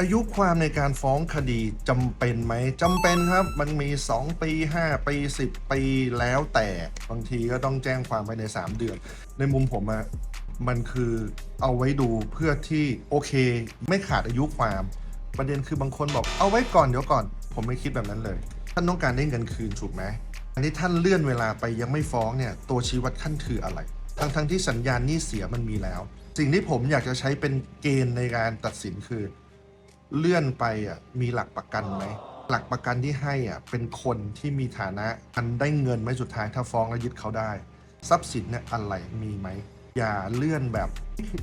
อายุความในการฟ้องคดีจำเป็นไหมจำเป็นครับ มันมี 2 ปี 5 ปี 10 ปีแล้วแต่บางทีก็ต้องแจ้งความภายใน 3 เดือน ในมุมผมอะมันคือเอาไว้ดูเพื่อที่โอเค ไม่ขาดอายุความ ประเด็นคือบางคนบอกเอาไว้ก่อนเดี๋ยวก่อน ผมไม่คิดแบบนั้นเลย ท่านต้องการได้เงินคืนถูกไหมอันนี้ท่านเลื่อนเวลาไปยังไม่ฟ้องเนี่ยตัวชี้วัดขั้นคืออะไรทั้งทั้งที่สัญญาณหนี้เสียมันมีแล้ว สิ่งที่ผมอยากจะใช้เป็นเกณฑ์ในการตัดสินคือ เลื่อนไปอะมีหลักประกันไหม หลักประกันที่ให้อะเป็นคนที่มีฐานะมันได้เงินไหมสุดท้ายถ้าฟ้องแล้วยึดเขาได้ ทรัพย์สินเนี่ยอะไรมีไหม อย่าเลื่อนแบบ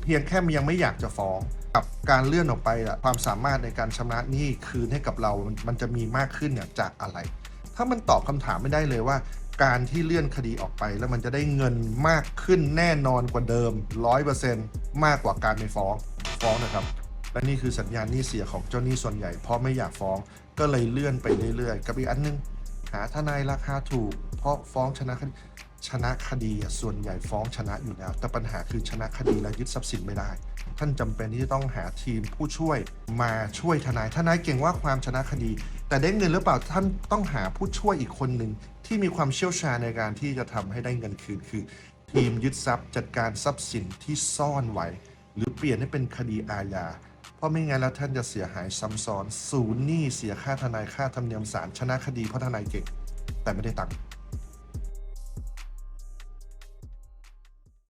เพียงแค่ยังไม่อยากจะฟ้องกับการเลื่อนออกไปอะความสามารถในการชำระหนี้คืนให้กับเรา มันจะมีมากขึ้นเนี่ยจากอะไร ถ้ามันตอบคำถามไม่ได้เลยว่า การที่เลื่อนคดีออกไป แล้วมันจะได้เงินมากขึ้นแน่นอนกว่าเดิม 100%มากกว่าการไม่ฟ้องฟ้องนะครับ และนี่คือสัญญาณหนี้เสียของเจ้าหนี้ส่วนใหญ่เพราะไม่อยากฟ้องก็เลยเลื่อนไปเรื่อยๆ กับอีกอันนึง หาทนายราคาถูก เพราะฟ้องชนะคดีชนะคดีส่วนใหญ่ฟ้องชนะอยู่แล้ว แต่ปัญหาคือชนะคดีแล้วยึดทรัพย์สินไม่ได้ ท่านจำเป็นที่จะต้องหาทีมผู้ช่วยมาช่วยทนายทนายเก่งว่าความชนะคดี แต่ได้เงินหรือเปล่าท่านต้องหาผู้ช่วยอีกคนหนึ่งที่มีความเชี่ยวชาญในการที่จะทำให้ได้เงินคืนคือ ทีมยึดทรัพย์จัดการทรัพย์สินที่ซ่อนไว้ หรือเปลี่ยนให้เป็นคดีอาญา เพราะไม่งั้นแล้วท่านจะเสียหายซ้ำซ้อนศูนย์หนี้เสียค่าทนายค่าธรรมเนียมศาลชนะคดีเพราะทนายเก่งแต่ไม่ได้ตังค์